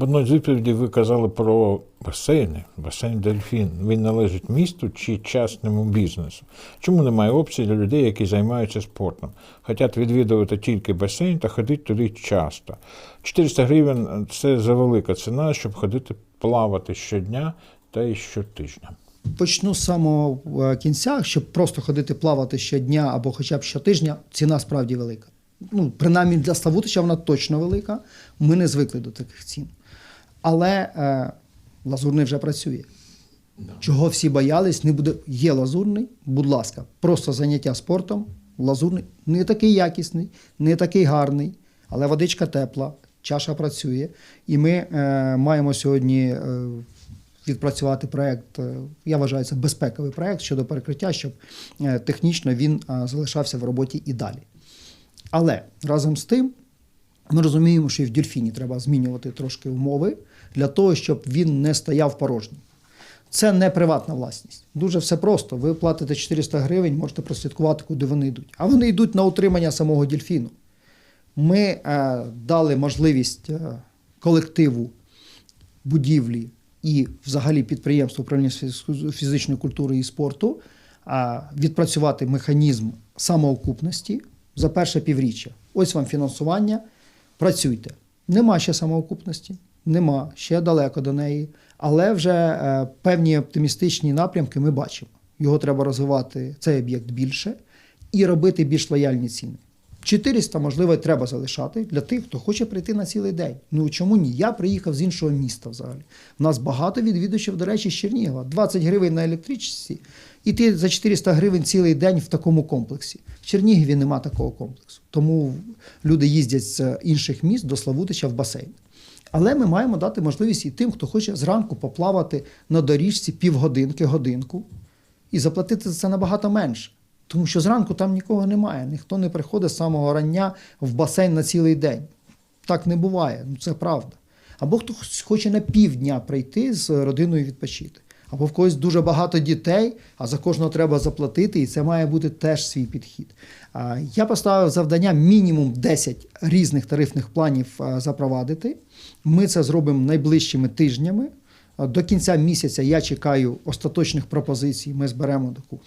В одній з відповідей ви казали про басейни. Басейн Дельфін. Він належить місту чи частному бізнесу. Чому немає опцій для людей, які займаються спортом? Хотять відвідувати тільки басейн та ходити туди часто. 400 гривень це завелика ціна, щоб ходити плавати щодня та й щотижня. Почну з самого е, кінця, щоб просто ходити плавати щодня або хоча б щотижня, ціна справді велика. Ну, принаймні для Славутича вона точно велика. Ми не звикли до таких цін. Але е, лазурний вже працює. Чого всі боялись, не буде. Є лазурний, будь ласка, просто заняття спортом. Лазурний не такий якісний, не такий гарний, але водичка тепла, чаша працює. І ми е, маємо сьогодні е, відпрацювати проект. е, Я вважаю, це безпековий проект щодо перекриття, щоб е, технічно він е, залишався в роботі і далі. Але разом з тим ми розуміємо, що і в дельфіні треба змінювати трошки умови для того, щоб він не стояв порожній. Це не приватна власність. Дуже все просто. Ви платите 400 гривень, можете прослідкувати, куди вони йдуть. А вони йдуть на утримання самого дельфіну. Ми е, дали можливість е, колективу будівлі і взагалі підприємству управління фізичної культури і спорту а, відпрацювати механізм самоокупності за перше півріччя. Ось вам фінансування. Працюйте. Нема ще самоокупності, нема ще далеко до неї, але вже е, певні оптимістичні напрямки ми бачимо. Його треба розвивати цей об'єкт більше і робити більш лояльні ціни. 400, можливо, треба залишати для тих, хто хоче прийти на цілий день. Ну чому ні? Я приїхав з іншого міста взагалі. У нас багато відвідувачів, до речі, з Чернігова. 20 гривень на електричці, і ти за 400 гривень цілий день в такому комплексі. В Чернігові нема такого комплексу. Тому люди їздять з інших міст до Славутича в басейн. Але ми маємо дати можливість і тим, хто хоче зранку поплавати на доріжці півгодинки, годинку, і заплатити за це набагато менше. Тому що зранку там нікого немає, ніхто не приходить з самого рання в басейн на цілий день. Так не буває, ну це правда. Або хтось хоче на півдня прийти з родиною відпочити. Або в когось дуже багато дітей, а за кожного треба заплатити, і це має бути теж свій підхід. Я поставив завдання мінімум 10 різних тарифних планів запровадити. Ми це зробимо найближчими тижнями. До кінця місяця я чекаю остаточних пропозицій. Ми зберемо таку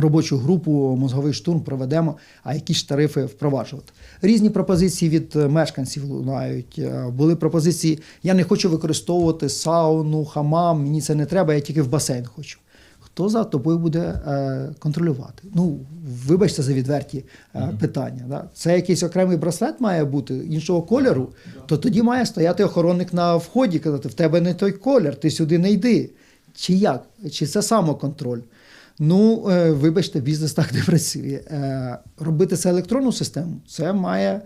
робочу групу мозговий штурм проведемо, а які ж тарифи впроваджувати. Різні пропозиції від е, мешканців лунають. Е, Були пропозиції: я не хочу використовувати сауну, хамам, мені це не треба, я тільки в басейн хочу. Хто за тобою буде е, контролювати? Ну, вибачте за відверті питання. Да? Це якийсь окремий браслет має бути іншого кольору, то тоді має стояти охоронник на вході, казати, в тебе не той колір, ти сюди не йди. Чи як? Чи це самоконтроль? Ну, е, вибачте, бізнес так не працює. Е, робити це електронну систему, це має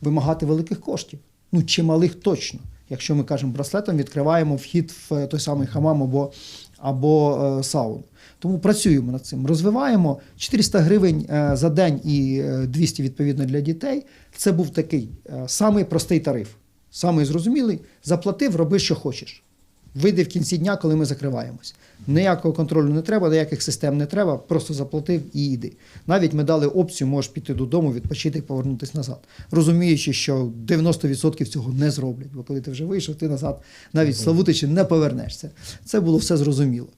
вимагати великих коштів. Ну, чималих точно. Якщо ми кажемо браслетом, відкриваємо вхід в е, той самий хамам або, або сауну. Тому працюємо над цим. Розвиваємо 400 гривень за день і е, 200 відповідно для дітей. Це був такий самий простий тариф, самий зрозумілий. Заплатив, роби, що хочеш. Вийди в кінці дня, коли ми закриваємось. Ніякого контролю не треба, ніяких систем не треба, просто заплатив і йди. Навіть ми дали опцію, можеш піти додому, відпочити і повернутися назад. Розуміючи, що 90% цього не зроблять, бо коли ти вже вийшов, ти назад навіть Славутичі не повернешся. Це було все зрозуміло.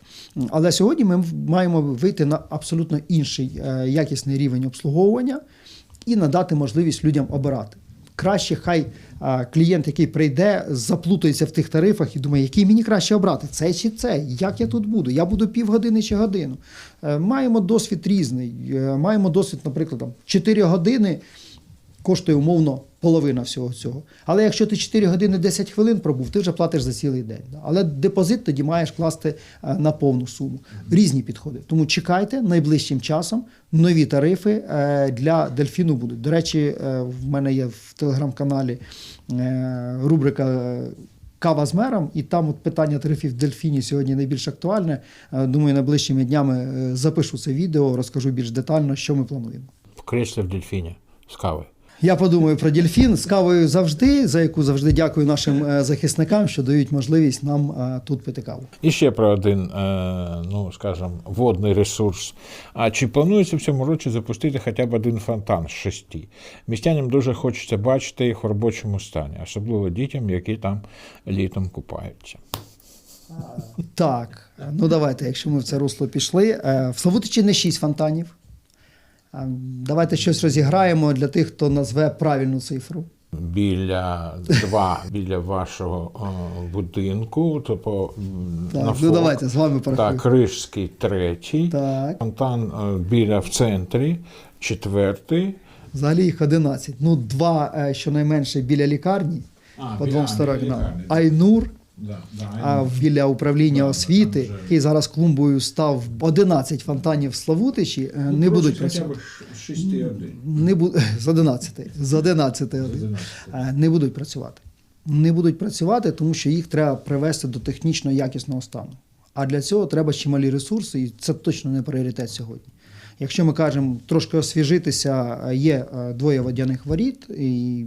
Але сьогодні ми маємо вийти на абсолютно інший е, якісний рівень обслуговування і надати можливість людям обирати. Краще хай клієнт, який прийде, заплутається в тих тарифах і думає, який мені краще обрати, це чи це, як я тут буду, я буду півгодини чи годину. Е, маємо досвід різний. Е, маємо досвід, наприклад, там, 4 години коштує умовно половина всього цього. Але якщо ти 4 години 10 хвилин пробув, ти вже платиш за цілий день. Але депозит тоді маєш класти е, на повну суму. Різні підходи. Тому чекайте найближчим часом нові тарифи е, для дельфіну будуть. До речі, е, в мене є в телеграм-каналі рубрика. Кава з мером, і там от питання тарифів дельфіні сьогодні найбільш актуальне. Думаю, найближчими днями запишу це відео, розкажу більш детально, що ми плануємо. В креслі в дельфіні з кави. Я подумаю про дельфін з кавою завжди, за яку завжди дякую нашим е, захисникам, що дають можливість нам е, тут пити каву. І ще про один, е, ну скажімо, водний ресурс. А чи планується в цьому році запустити хоча б один фонтан з шести? Містянам дуже хочеться бачити їх в робочому стані, особливо дітям, які там літом купаються. Так, ну давайте, якщо ми в це русло пішли. В Славутичі не шість фонтанів. Давайте щось розіграємо для тих, хто назве правильну цифру. Біля два біля вашого е, будинку, то Так, на ну фо- давайте з вами Так, порахуємо. Крижський третій, Так, фонтан е, біля в центрі, четвертий. взагалі їх 11. Ну, два е, щонайменше біля лікарні, А, по біля- двом сторонам. Айнур, а біля управління освіти, який зараз клумбою став 11 фонтанів в Славутичі, е, не будуть працювати. Не бу... з 11. З 11. один. Е, не будуть працювати. Не будуть працювати, тому що їх треба привести до технічно якісного стану. А для цього треба чималі ресурси, і це точно не пріоритет сьогодні. Якщо ми кажемо трошки освіжитися, е, є двоє водяних воріт, і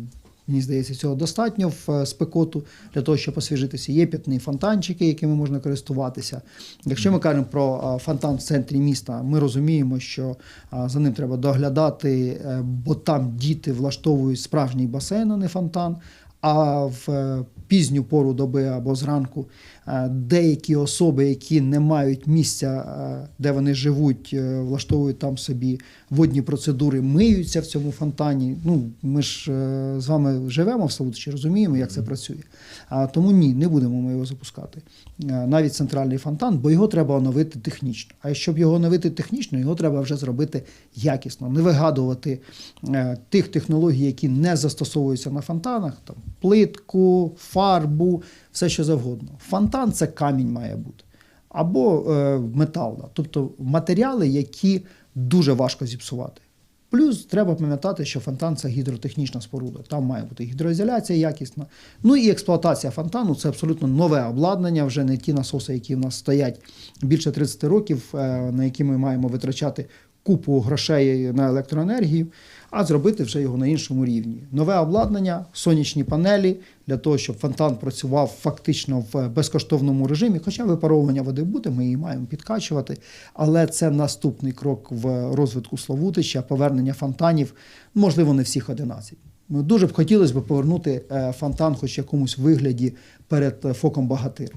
мені здається, цього достатньо в е, спекоту для того, щоб освіжитися. Є п'ятні фонтанчики, якими можна користуватися. Якщо ми кажемо про е, фонтан в центрі міста, ми розуміємо, що е, за ним треба доглядати, бо там діти влаштовують справжній басейн, а не фонтан. А в пізню пору доби або зранку деякі особи, які не мають місця, е, де вони живуть, е, влаштовують там собі водні процедури, миються в цьому фонтані. Ну, ми ж е, з вами живемо в Славутичі, розуміємо, як це працює. А тому ні, не будемо ми його запускати. Е, Навіть центральний фонтан, бо його треба оновити технічно. А щоб його оновити технічно, його треба вже зробити якісно, не вигадувати е, тих технологій, які не застосовуються на фонтанах, там плитку, фарбу, все що завгодно. Фонтан це камінь має бути. Або е, метал, тобто матеріали, які дуже важко зіпсувати. Плюс треба пам'ятати, що фонтан це гідротехнічна споруда. Там має бути гідроізоляція якісна. Ну і експлуатація фонтану це абсолютно нове обладнання, вже не ті насоси, які в нас стоять більше 30 років, е, на які ми маємо витрачати купу грошей на електроенергію, а зробити вже його на іншому рівні. Нове обладнання, сонячні панелі для того, щоб фонтан працював фактично в безкоштовному режимі. Хоча випаровування води буде, ми її маємо підкачувати. Але це наступний крок в розвитку Славутича, повернення фонтанів, можливо, не всіх 11. Дуже б хотілося б повернути е, фонтан, хоч в якомусь вигляді перед е, фоком Багатир.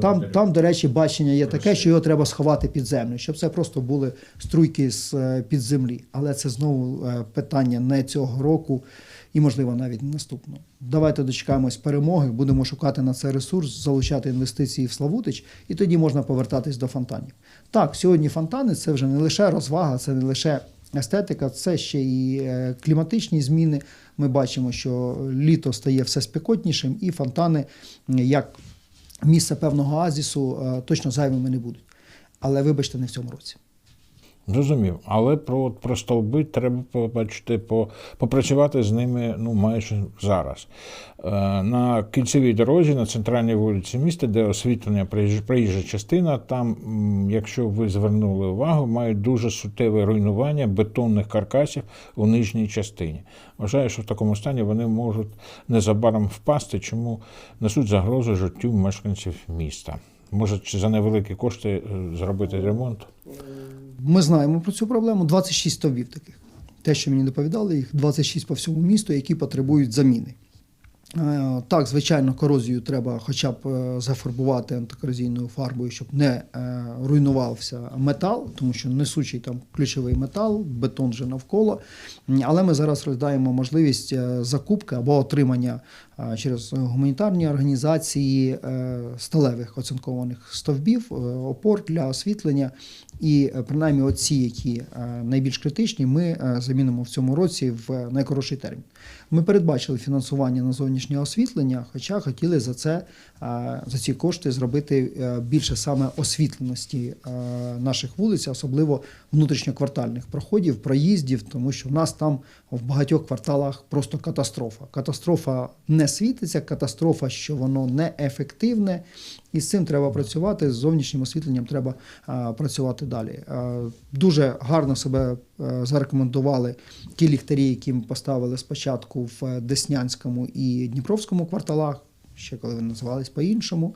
Там, там, до речі, бачення є таке, що його треба сховати під землю, щоб це просто були струйки з е, під землі. Але це знову е, питання не цього року і, можливо, навіть наступного. Давайте дочекаємось перемоги, будемо шукати на це ресурс, залучати інвестиції в Славутич, і тоді можна повертатись до фонтанів. Так, сьогодні фонтани це вже не лише розвага, це не лише естетика, це ще і е, кліматичні зміни. Ми бачимо, що літо стає все спекотнішим, і фонтани, як місце певного оазісу, е, точно зайвими не будуть. Але вибачте, не в цьому році. Зрозумів. Але про, про стовби треба побачити, по, попрацювати з ними ну, майже зараз. Е, на кільцевій дорозі, на центральній вулиці міста, де освітлення проїж- проїжджа частина, там, якщо ви звернули увагу, мають дуже суттєве руйнування бетонних каркасів у нижній частині. Вважаю, що в такому стані вони можуть незабаром впасти, чому несуть загрозу життю мешканців міста. Може, чи за невеликі кошти е, зробити ремонт? Ми знаємо про цю проблему. 26 стовбів таких. Те, що мені доповідали, їх 26 по всьому місту, які потребують заміни. Е, Так, звичайно, корозію треба хоча б е, зафарбувати антикорозійною фарбою, щоб не руйнувався метал, тому що несучий там ключовий метал, бетон вже навколо. Але ми зараз роздаємо можливість закупки або отримання через гуманітарні організації е, сталевих оцинкованих стовбів, е, опор для освітлення. І е, принаймні оці, які е, найбільш критичні, ми е, замінимо в цьому році в найкоротший термін. Ми передбачили фінансування на зовнішнє освітлення, хоча хотіли за це е, за ці кошти зробити е, більше саме освітленості е, наших вулиць, особливо внутрішньоквартальних проходів, проїздів, тому що в нас там в багатьох кварталах просто катастрофа. Катастрофа не світиться, катастрофа, що воно неефективне, і з цим треба працювати. З зовнішнім освітленням треба е, працювати далі. Е, дуже гарно себе е, зарекомендували ті ліхтарі, які ми поставили спочатку в Деснянському і Дніпровському кварталах, ще коли вони називались по-іншому.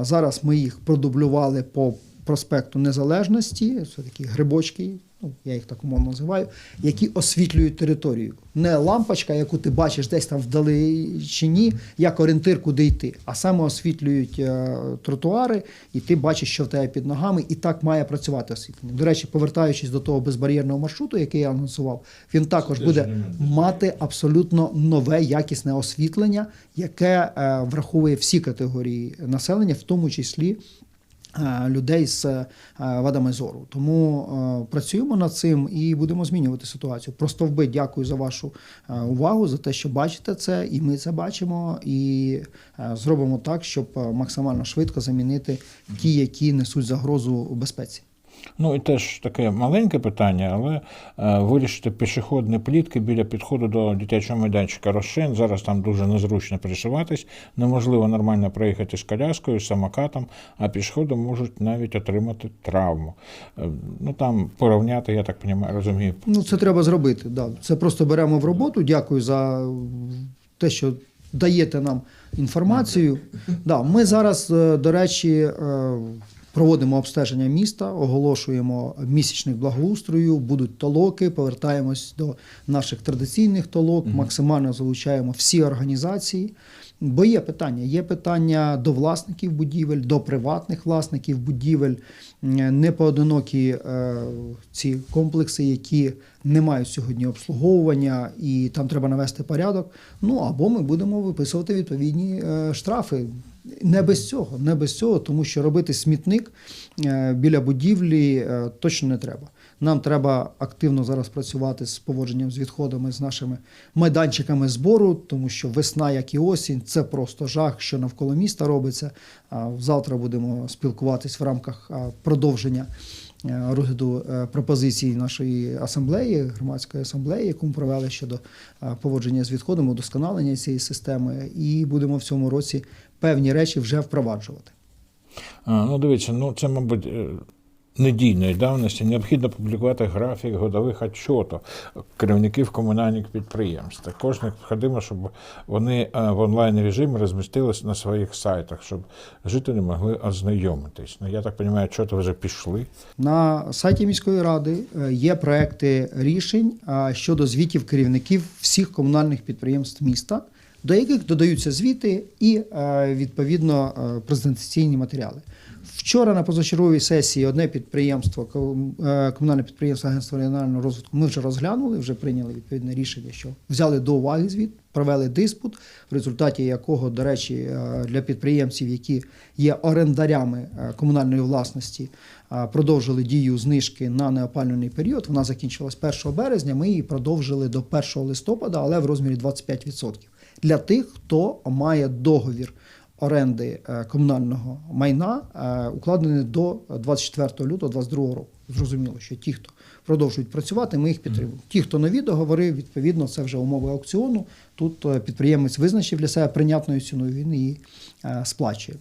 Зараз ми їх продублювали по проспекту Незалежності, це такі грибочки, ну, я їх так умовно називаю, які освітлюють територію. Не лампочка, яку ти бачиш десь там вдалечині, як орієнтир, куди йти, а саме освітлюють е, тротуари, і ти бачиш, що в тебе під ногами, і так має працювати освітлення. До речі, повертаючись до того безбар'єрного маршруту, який я анонсував, він також буде мати абсолютно нове якісне освітлення, яке е, враховує всі категорії населення, в тому числі людей з е, вадами зору. Тому е, працюємо над цим і будемо змінювати ситуацію. Просто вби дякую за вашу е, увагу, за те, що бачите це, і ми це бачимо, і е, зробимо так, щоб е, максимально швидко замінити ті, які несуть загрозу безпеці. Ну і теж таке маленьке питання, але е, вирішити пішохідні плітки біля підходу до дитячого майданчика Рошен. Зараз там дуже незручно пересуватись, неможливо нормально проїхати з коляскою, з самокатом, а пішоходи можуть навіть отримати травму. Е, ну там порівняти, я так розумію. Ну, це треба зробити. Да. Це просто беремо в роботу. Дякую за те, що даєте нам інформацію. Да, ми зараз, е, до речі, е, проводимо обстеження міста, оголошуємо місячник благоустрою, будуть толоки, повертаємось до наших традиційних толок, максимально залучаємо всі організації. Бо є питання. Є питання до власників будівель, до приватних власників будівель, непоодинокі е, ці комплекси, які не мають сьогодні обслуговування, і там треба навести порядок. Ну або ми будемо виписувати відповідні е, штрафи. Не без цього, не без цього, тому що робити смітник е, біля будівлі е, точно не треба. Нам треба активно зараз працювати з поводженням з відходами з нашими майданчиками збору, тому що весна, як і осінь, це просто жах, що навколо міста робиться. Завтра будемо спілкуватись в рамках продовження розгляду е, пропозицій нашої асамблеї, громадської асамблеї, яку ми провели щодо поводження з відходами, удосконалення цієї системи, і будемо в цьому році певні речі вже впроваджувати. А, ну, дивіться, ну це, мабуть, е, недійної давності. Необхідно публікувати графік годових отчотів керівників комунальних підприємств. Також необхідно, щоб вони е, в онлайн режимі розмістились на своїх сайтах, щоб жителі могли ознайомитись. Ну, я так розумію, отчоти вже пішли. На сайті міської ради е, є проекти рішень щодо звітів керівників всіх комунальних підприємств міста, до яких додаються звіти і е, відповідно е, презентаційні матеріали. Вчора на позачерговій сесії одне підприємство, е, комунальне підприємство Агентство регіонального розвитку, ми вже розглянули, вже прийняли відповідне рішення, що взяли до уваги звіт, провели диспут, в результаті якого, до речі, е, для підприємців, які є орендарями е, комунальної власності, продовжили дію знижки на неопалювальний період. Вона закінчилась 1 березня. Ми її продовжили до 1 листопада, але в розмірі 25%. Для тих, хто має договір оренди е, комунального майна, е, укладений до 24 лютого 2022 року. Зрозуміло, що ті, хто продовжують працювати, ми їх підтримуємо. Ті, хто нові договори, відповідно, це вже умови аукціону. Тут е, підприємець визначив для себе прийнятною ціною, він її сплачує.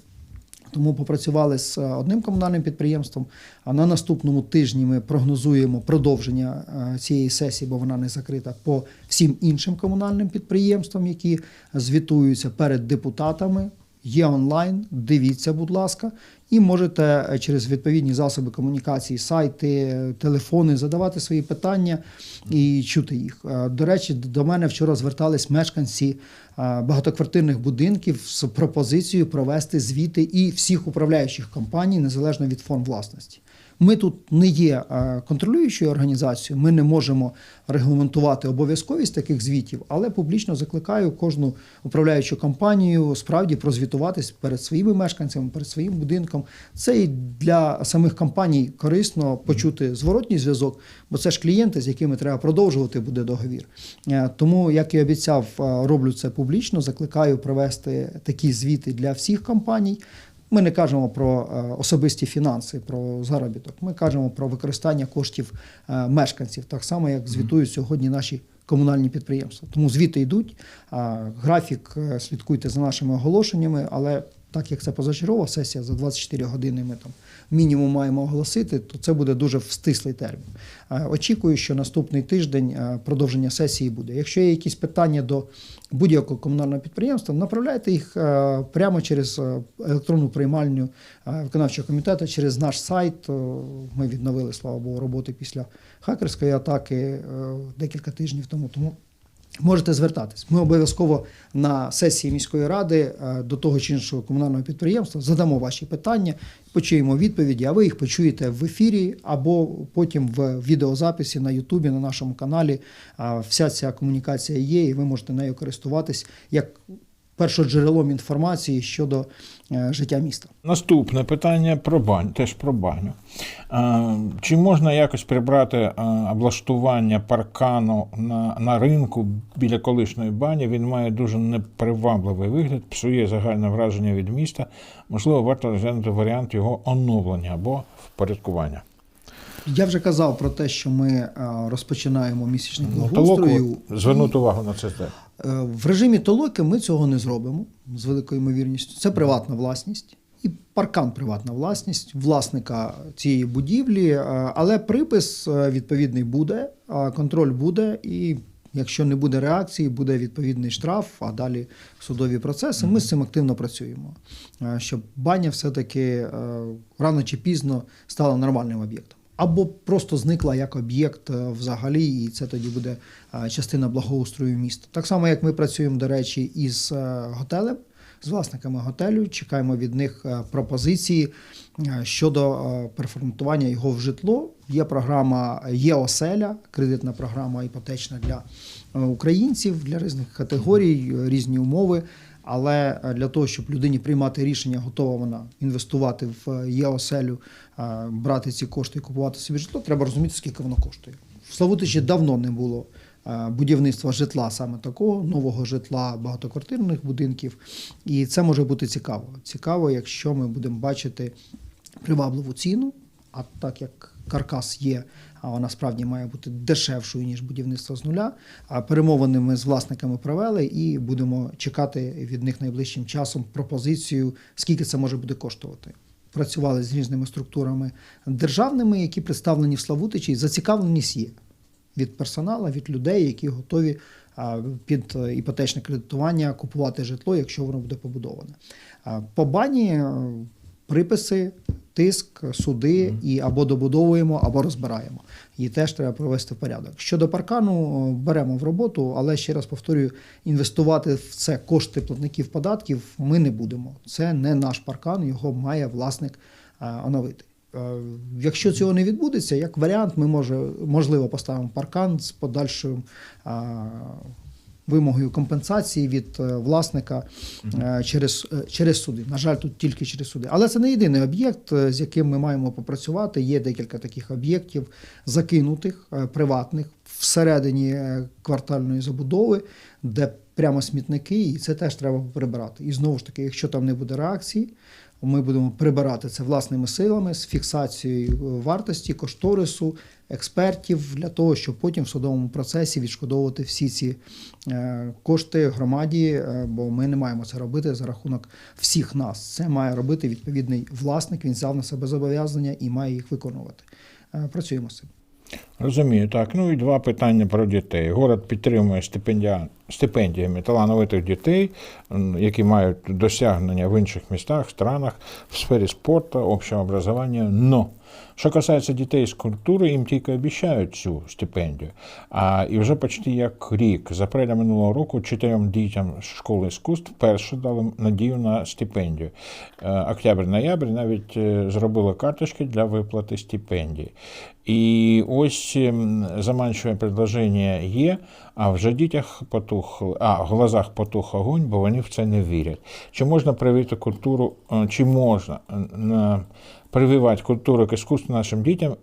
Тому попрацювали з одним комунальним підприємством. А на наступному тижні ми прогнозуємо продовження цієї сесії, бо вона не закрита по всім іншим комунальним підприємствам, які звітуються перед депутатами. Є онлайн, дивіться, будь ласка, і можете е, через відповідні засоби комунікації, сайти, е, телефони задавати свої питання і чути їх. Е, До речі, до мене вчора звертались мешканці багатоквартирних будинків з пропозицією провести звіти і всіх управляючих компаній незалежно від форм власності. Ми тут не є е, контролюючою організацією, ми не можемо регламентувати обов'язковість таких звітів, але публічно закликаю кожну управляючу компанію справді прозвітуватись перед своїми мешканцями, перед своїм будинком. Це і для самих компаній корисно почути зворотній зв'язок, бо це ж клієнти, з якими треба продовжувати буде договір. Е, Тому, як і обіцяв, е, роблю це публічно. Закликаю провести такі звіти для всіх компаній. Ми не кажемо про е, особисті фінанси, про заробіток. Ми кажемо про використання коштів е, мешканців, так само як звітують сьогодні наші комунальні підприємства. Тому звіти йдуть, графік е, слідкуйте за нашими оголошеннями, але так як це позачергова сесія, за 24 години ми там мінімум маємо оголосити, то це буде дуже в стислий термін. Е, Очікую, що наступний тиждень е, продовження сесії буде. Якщо є якісь питання до будь-якого комунального підприємства, направляйте їх е, прямо через електронну приймальню виконавчого комітету, через наш сайт. Ми відновили, слава Богу, роботи після хакерської атаки декілька тижнів тому. Тому Можете звертатись. Ми обов'язково на сесії міської ради е, до того чи іншого комунального підприємства задамо ваші питання, почуємо відповіді, а ви їх почуєте в ефірі або потім в відеозаписі на Ютубі, на нашому каналі. Вся ця комунікація є, і ви можете нею користуватись як першоджерелом інформації щодо е, життя міста. Наступне питання про баню, теж про баню. Чи можна якось прибрати облаштування паркану на, на ринку біля колишньої бані? Він має дуже непривабливий вигляд, псує загальне враження від міста. Можливо, варто розглянути варіант його оновлення або впорядкування. Я вже казав про те, що ми е, розпочинаємо місячник Ну, благоустрою. звернути увагу на це. те. Е, В режимі толоки ми цього не зробимо з великою ймовірністю. Це приватна власність. І паркан приватна власність власника цієї будівлі, е, але припис відповідний буде, контроль буде, і якщо не буде реакції, буде відповідний штраф, а далі судові процеси. Ми з цим активно працюємо, щоб баня все-таки рано чи пізно стала нормальним об'єктом. Або просто зникла як об'єкт е, взагалі, і це тоді буде е, частина благоустрою міста. Так само, як ми працюємо, до речі, із е, готелем, з власниками готелю, чекаємо від них пропозиції щодо переформатування його в житло. Є програма є оселя, кредитна програма іпотечна для українців, для різних категорій, різні умови. Але е, для того, щоб людині приймати рішення, готова вона інвестувати в е, ЄОСЕЛю, е, брати ці кошти і купувати собі житло, треба розуміти, скільки воно коштує. В Славутичі давно не було будівництва житла саме такого, нового житла, багатоквартирних будинків. І це може бути цікаво. Цікаво, якщо ми будемо бачити привабливу ціну, а так як каркас є, а вона справді має бути дешевшою, ніж будівництво з нуля. А перемовини ми з власниками провели і будемо чекати від них найближчим часом пропозицію, скільки це може буде коштувати. Працювали з різними структурами державними, які представлені в Славутичі, зацікавленість є від персоналу, від людей, які готові під е, іпотечне кредитування купувати житло, якщо воно буде побудоване. По бані е, приписи, тиск, суди і або добудовуємо, або розбираємо. Її теж треба провести в порядок. Щодо паркану, е, беремо в роботу, але ще раз повторюю, інвестувати в це кошти платників податків ми не будемо. Це не наш паркан, його має власник е, оновити. Е, Якщо цього не відбудеться, як варіант, ми може, можливо поставимо паркан з подальшою вимогою компенсації від е, власника е, через, е, через суди. На жаль, тут тільки через суди. Але це не єдиний об'єкт, з яким ми маємо попрацювати. Є декілька таких об'єктів закинутих, приватних всередині квартальної забудови, де прямо смітники, і це теж треба прибирати. І знову ж таки, якщо там не буде реакції, ми будемо прибирати це власними силами з фіксацією вартості, кошторису, експертів для того, щоб потім в судовому процесі відшкодовувати всі ці е, кошти громаді, е, бо ми не маємо це робити за рахунок всіх нас. Це має робити відповідний власник. Він взяв на себе зобов'язання і має їх виконувати. Е, Працюємо з цим. Розумію, так. Ну і два питання про дітей. Город підтримує стипендія, стипендіями талановитих дітей, які мають досягнення в інших містах, странах в сфері спорту, общего образования. Но що касається дітей з культури, їм тільки обіцяють цю стипендію. А і вже почти як рік, за апреля минулого року, чотирьом дітям з школи іскусств вперше дали надію на стипендію. Е, Октябрь-ноябрь навіть е, зробили карточки для виплати стипендії. І ось ем, заманчиве предложення є, а вже дітях потух, а в глазах потух огонь, бо вони в це не вірять. Чи можна привити культуру, е, чи можна на- прививати культуру к нашим дітям?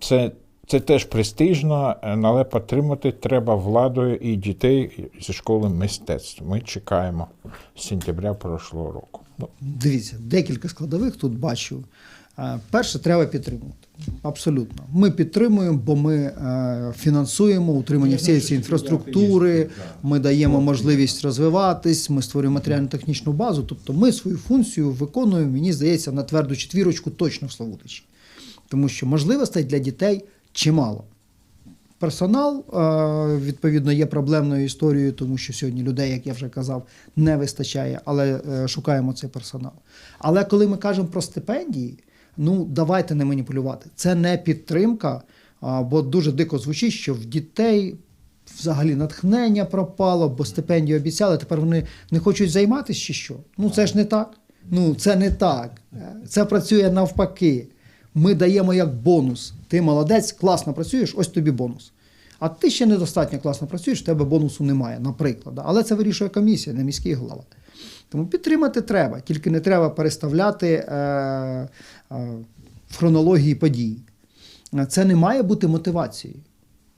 Це, це теж престижно, але підтримати треба владою і дітей зі школи мистецтв. Ми чекаємо з сентября прошлого року. Ну, Дивіться, декілька складових тут бачу. Е, Перше, треба підтримувати. Абсолютно. Ми підтримуємо, бо ми е, фінансуємо утримання всієї цієї інфраструктури, ми даємо можливість розвиватись, ми створюємо матеріально-технічну базу. Тобто ми свою функцію виконуємо, мені здається, на тверду четвірочку точно в Славутичі. Тому що можливостей для дітей чимало. Персонал, е, відповідно, є проблемною історією, тому що сьогодні людей, як я вже казав, не вистачає, але шукаємо цей персонал. Але коли ми кажемо про стипендії, ну давайте не маніпулювати. Це не підтримка, бо дуже дико звучить, що в дітей взагалі натхнення пропало, бо стипендію обіцяли, тепер вони не хочуть займатися чи що. Ну це ж не так. Ну це не так. Це працює навпаки. Ми даємо як бонус. Ти молодець, класно працюєш, ось тобі бонус. А ти ще недостатньо класно працюєш, в тебе бонусу немає, наприклад. Але це вирішує комісія, не міський голова. Тому підтримати треба, тільки не треба переставляти е, е, в хронології подій. Це не має бути мотивацією.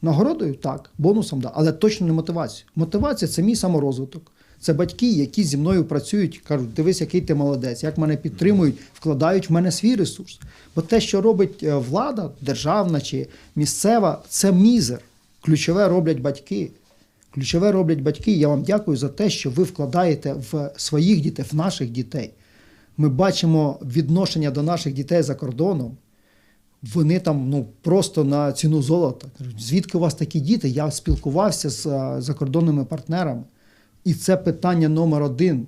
Нагородою так, бонусом да, але точно не мотивацією. Мотивація це мій саморозвиток. Це батьки, які зі мною працюють, кажуть, дивись, який ти молодець, як мене підтримують, вкладають в мене свій ресурс. Бо те, що робить е, влада, державна чи місцева, це мізер. Ключове роблять батьки. Ключове роблять батьки. Я вам дякую за те, що ви вкладаєте в своїх дітей, в наших дітей. Ми бачимо відношення до наших дітей за кордоном. Вони там ну просто на ціну золота. Звідки у вас такі діти? Я спілкувався з закордонними партнерами, і це питання номер один.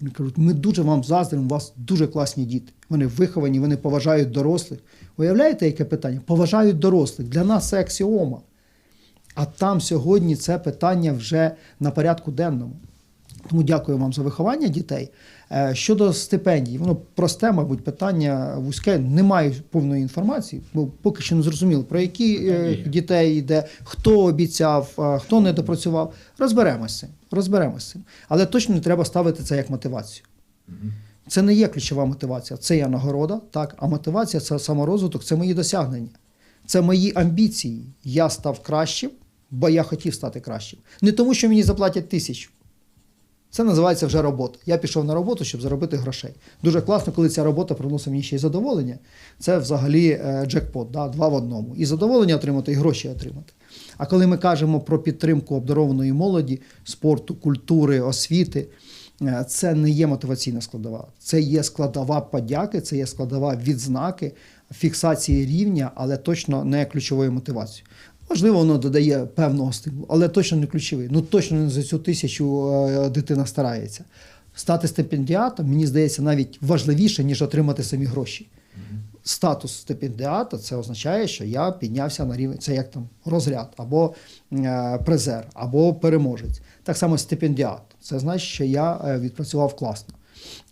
Вони кажуть, ми дуже вам заздримо, у вас дуже класні діти. Вони виховані, вони поважають дорослих. Уявляєте, яке питання? Поважають дорослих. Для нас це аксіома. А там сьогодні це питання вже на порядку денному. Тому дякую вам за виховання дітей. Е, Щодо стипендій, воно просте, мабуть, питання вузьке. Немає повної інформації, бо поки що не зрозуміло, про які е, дітей йде, хто обіцяв, хто не допрацював. Розберемося з цим. Розберемося з цим. Але точно не треба ставити це як мотивацію. Це не є ключова мотивація, це є нагорода, так, а мотивація це саморозвиток, це мої досягнення, це мої амбіції. Я став кращим, бо я хотів стати кращим. Не тому, що мені заплатять тисячу. Це називається вже робота. Я пішов на роботу, щоб заробити грошей. Дуже класно, коли ця робота приносить мені ще й задоволення. Це взагалі е, джекпот, да, два в одному. І задоволення отримати, і гроші отримати. А коли ми кажемо про підтримку обдарованої молоді, спорту, культури, освіти, е, це не є мотиваційна складова. Це є складова подяки, це є складова відзнаки, фіксації рівня, але точно не ключовою мотивацією. Можливо, воно додає певного стимулу, але точно не ключовий. Ну точно не за цю тисячу е, дитина старається. Стати стипендіатом, мені здається, навіть важливіше, ніж отримати самі гроші. Статус стипендіата це означає, що я піднявся на рівень, це як там розряд, або е, призер, або переможець. Так само стипендіат. Це значить, що я е, відпрацював класно.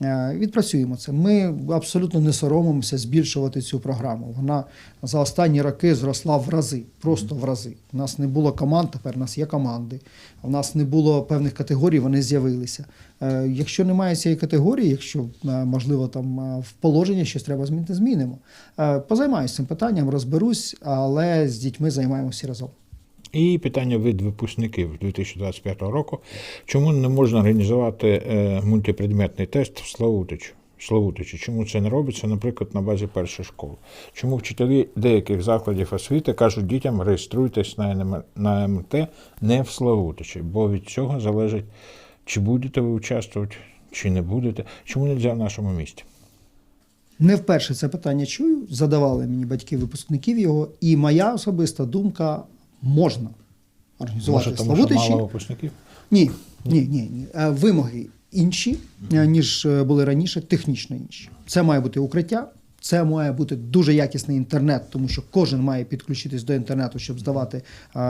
Е, Відпрацюємо це. Ми абсолютно не соромимося збільшувати цю програму. Вона за останні роки зросла в рази, просто в рази. У нас не було команд, тепер у нас є команди. У нас не було певних категорій, вони з'явилися. Е, Якщо немає цієї категорії, якщо е, можливо там в положенні щось треба змінити, змінимо. Позаймаюся цим питанням, розберусь, але з дітьми займаємося разом. І питання від випускників 2025 року. Чому не можна організувати е, мультипредметний тест в Славутичі? Славутичі? Чому це не робиться, наприклад, на базі першої школи? Чому вчителі деяких закладів освіти кажуть дітям реєструйтесь на, МТ не в Славутичі, бо від цього залежить, чи будете ви участвувати, чи не будете. Чому не можна в нашому місті? Не вперше це питання чую. Задавали мені батьки випускників його, і моя особиста думка можна організувати Може, тому що Славутичі. мало випускників? Ні, ні, ні, ні. Е, Вимоги інші, е, ніж е, були раніше, технічно інші. Це має бути укриття, це має бути дуже якісний інтернет, тому що кожен має підключитись до інтернету, щоб здавати е,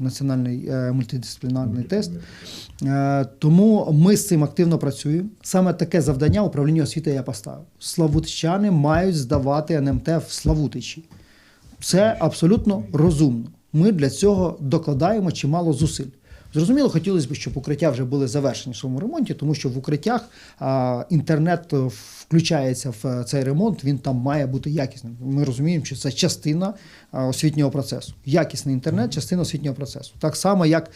національний е, мультидисциплінарний тест. Е, тому ми з цим активно працюємо. Саме таке завдання управління освіти я поставив. Славутичани мають здавати НМТ в Славутичі. Це абсолютно розумно. Ми для цього докладаємо чимало зусиль. Зрозуміло, хотілося б, щоб укриття вже були завершені в своєму ремонті, тому що в укриттях а, інтернет е, включається в е, цей ремонт, він там має бути якісним. Ми розуміємо, що це частина а, освітнього процесу. Якісний інтернет частина освітнього процесу. Так само, як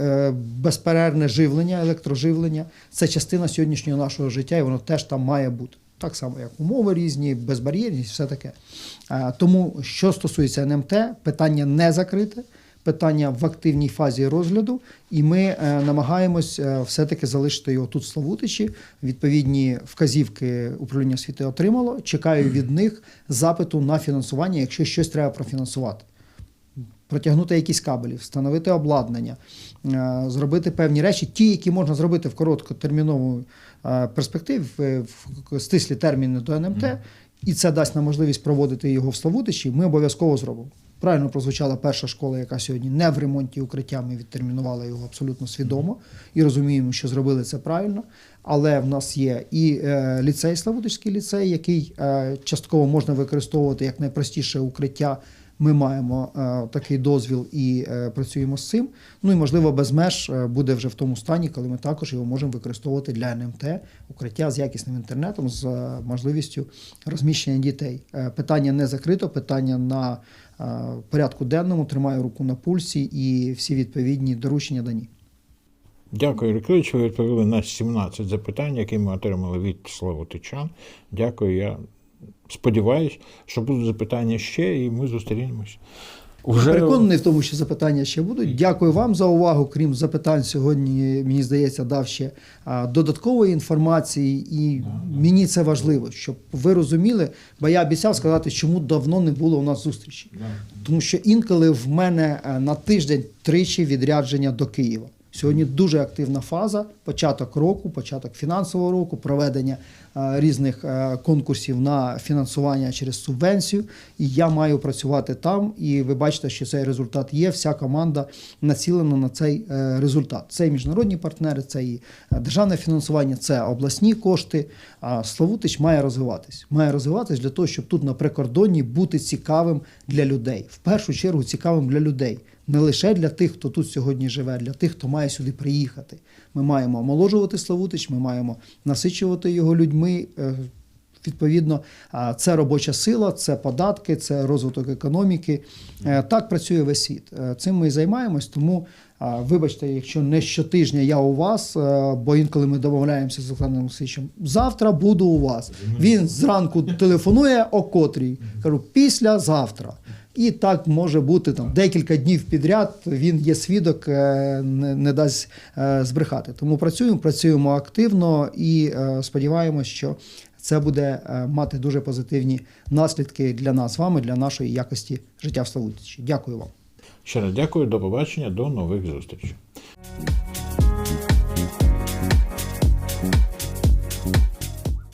е, безперервне живлення, електроживлення це частина сьогоднішнього нашого життя, і воно теж там має бути. Так само, як умови різні, безбар'єрність, все таке. Е, Тому, що стосується НМТ, питання не закрите, питання в активній фазі розгляду, і ми е, намагаємось е, все-таки залишити його тут в Славутичі. Відповідні вказівки управління освіти отримало. Чекаю від них запиту на фінансування, якщо щось треба профінансувати протягнути якісь кабелі, встановити обладнання, зробити певні речі, ті, які можна зробити в короткотермінову е, перспективі, в- в стислі терміни до НМТ, і це дасть нам можливість проводити його в Славутичі, ми обов'язково зробимо. Правильно прозвучала перша школа, яка сьогодні не в ремонті укриття. Ми відтермінували його абсолютно свідомо і розуміємо, що зробили це правильно. Але в нас є і е, ліцей, Славутичський ліцей, який е, частково можна використовувати як найпростіше укриття ми маємо е, такий дозвіл і е, працюємо з цим. Ну і можливо, без меж е, буде вже в тому стані, коли ми також його можемо використовувати для НМТ, укриття з якісним інтернетом, з можливістю розміщення дітей. Питання не закрито, питання на порядку денному, тримаю руку на пульсі і всі відповідні доручення дані. Дякую, Юрій Ви відповіли на 17 запитань, які ми отримали від Славутичан. Дякую. Я сподіваюся, що будуть запитання ще, і ми зустрінемось. Уже Переконаний в тому, що запитання ще будуть. Дякую вам за увагу. Крім запитань, сьогодні мені здається, дав ще додаткової інформації, і мені це важливо, щоб ви розуміли. Бо я обіцяв сказати, чому давно не було у нас зустрічі. Тому що інколи в мене е, на тиждень тричі відрядження до Києва. Сьогодні дуже активна фаза, початок року, початок фінансового року, проведення е, різних е, конкурсів на фінансування через субвенцію. І я маю працювати там. І ви бачите, що цей результат є. Вся команда націлена на цей е, результат. Це і міжнародні партнери, це і державне фінансування, це обласні кошти. А Славутич має розвиватись. Має розвиватись для того, щоб тут на прикордонні бути цікавим для людей. В першу чергу цікавим для людей не лише для тих, хто тут сьогодні живе, для тих, хто має сюди приїхати. Ми маємо омоложувати Славутич, ми маємо насичувати його людьми. Е, Відповідно, це робоча сила, це податки, це розвиток економіки. Е, Так працює весь світ. Е, Цим ми і займаємось. Тому, вибачте, якщо не щотижня я у вас, бо інколи ми домовляємося з Олександром Олексійовичем, завтра буду у вас. Він зранку телефонує о котрій. Кажу, післязавтра. І так може бути там декілька днів підряд. Він є свідок, е, не, не дасть е, збрехати. Тому працюємо, працюємо активно і е, сподіваємось, що це буде мати дуже позитивні наслідки для нас з вами, для нашої якості життя в Славутичі. Дякую вам. ще раз дякую, до побачення, до нових зустрічей.